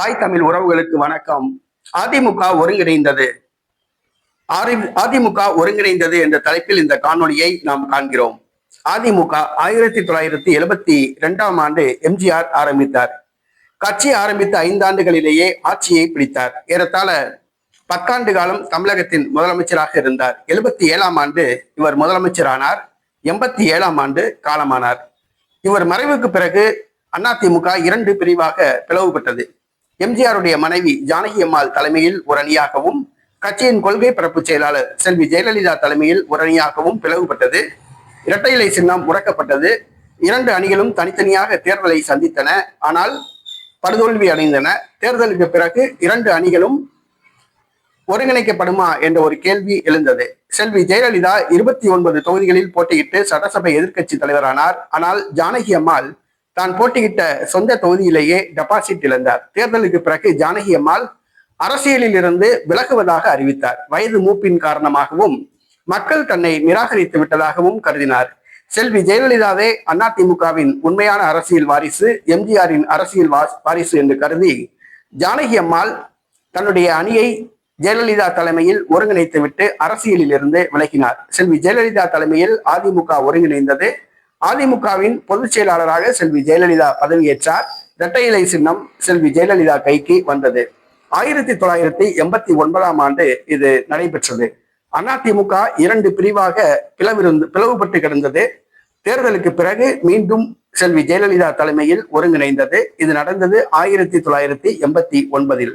தாய் தமிழ் உறவுகளுக்கு வணக்கம். அதிமுக ஒருங்கிணைந்தது. அதிமுக ஒருங்கிணைந்தது என்ற தலைப்பில் இந்த காணொலியை நாம் காண்கிறோம். அதிமுக ஆயிரத்தி தொள்ளாயிரத்தி எழுபத்தி இரண்டாம் ஆண்டு எம்ஜிஆர் ஆரம்பித்தார். கட்சி ஆரம்பித்த ஐந்தாண்டுகளிலேயே ஆட்சியை பிடித்தார். ஏறத்தாழ பத்தாண்டு காலம் தமிழகத்தின் முதலமைச்சராக இருந்தார். எழுபத்தி ஏழாம் ஆண்டு இவர் முதலமைச்சரானார். எண்பத்தி ஏழாம் ஆண்டு காலமானார். இவர் மறைவுக்கு பிறகு அதிமுக இரண்டு பிரிவாக பிளவுபட்டது. எம்ஜிஆருடைய மனைவி ஜானகி அம்மாள் தலைமையில் ஒரு அணியாகவும் கட்சியின் கொள்கை பரப்பு செயலாளர் செல்வி ஜெயலலிதா தலைமையில் ஒரு அணியாகவும் பிளவுபட்டது. இரட்டை இலை சின்னம் முடக்கப்பட்டது. இரண்டு அணிகளும் தனித்தனியாக தேர்தலை சந்தித்தன. ஆனால் படுதோல்வி அடைந்தன. தேர்தலுக்கு பிறகு இரண்டு அணிகளும் ஒருங்கிணைக்கப்படுமா என்ற ஒரு கேள்வி எழுந்தது. செல்வி ஜெயலலிதா இருபத்தி ஒன்பது தொகுதிகளில் போட்டியிட்டு சட்டசபை எதிர்க்கட்சி தலைவரானார். ஆனால் ஜானகி அம்மாள் தான் போட்டியிட்ட சொந்த தொகுதியிலேயே டெபாசிட் இழந்தார். தேர்தலுக்கு பிறகு ஜானகி அம்மாள் அரசியலில் இருந்து விலகுவதாக அறிவித்தார். வயது மூப்பின் காரணமாகவும் மக்கள் தன்னை நிராகரித்து விட்டதாகவும் கருதினார். செல்வி ஜெயலலிதாவே அதிமுகவின் உண்மையான அரசியல் வாரிசு எம்ஜிஆரின் அரசியல் வாரிசு என்று கருதி ஜானகி அம்மாள் தன்னுடைய அணியை ஜெயலலிதா தலைமையில் ஒருங்கிணைத்துவிட்டு அரசியலில் இருந்து விலகினார். செல்வி ஜெயலலிதா தலைமையில் அதிமுக ஒருங்கிணைந்தது அதிமுகவின் பொதுச் செயலாளராக செல்வி ஜெயலலிதா பதவியேற்றார். இரட்டை இலை சின்னம் செல்வி ஜெயலலிதா கைக்கு வந்தது. ஆயிரத்தி தொள்ளாயிரத்தி எண்பத்தி ஒன்பதாம் ஆண்டு இது நடைபெற்றது. அதிமுக இரண்டு பிரிவாக பிளவிருந்து பிளவுபட்டு கிடந்தது. தேர்தலுக்கு பிறகு மீண்டும் செல்வி ஜெயலலிதா தலைமையில் ஒருங்கிணைந்தது. இது நடந்தது ஆயிரத்தி தொள்ளாயிரத்தி எண்பத்தி ஒன்பதில்.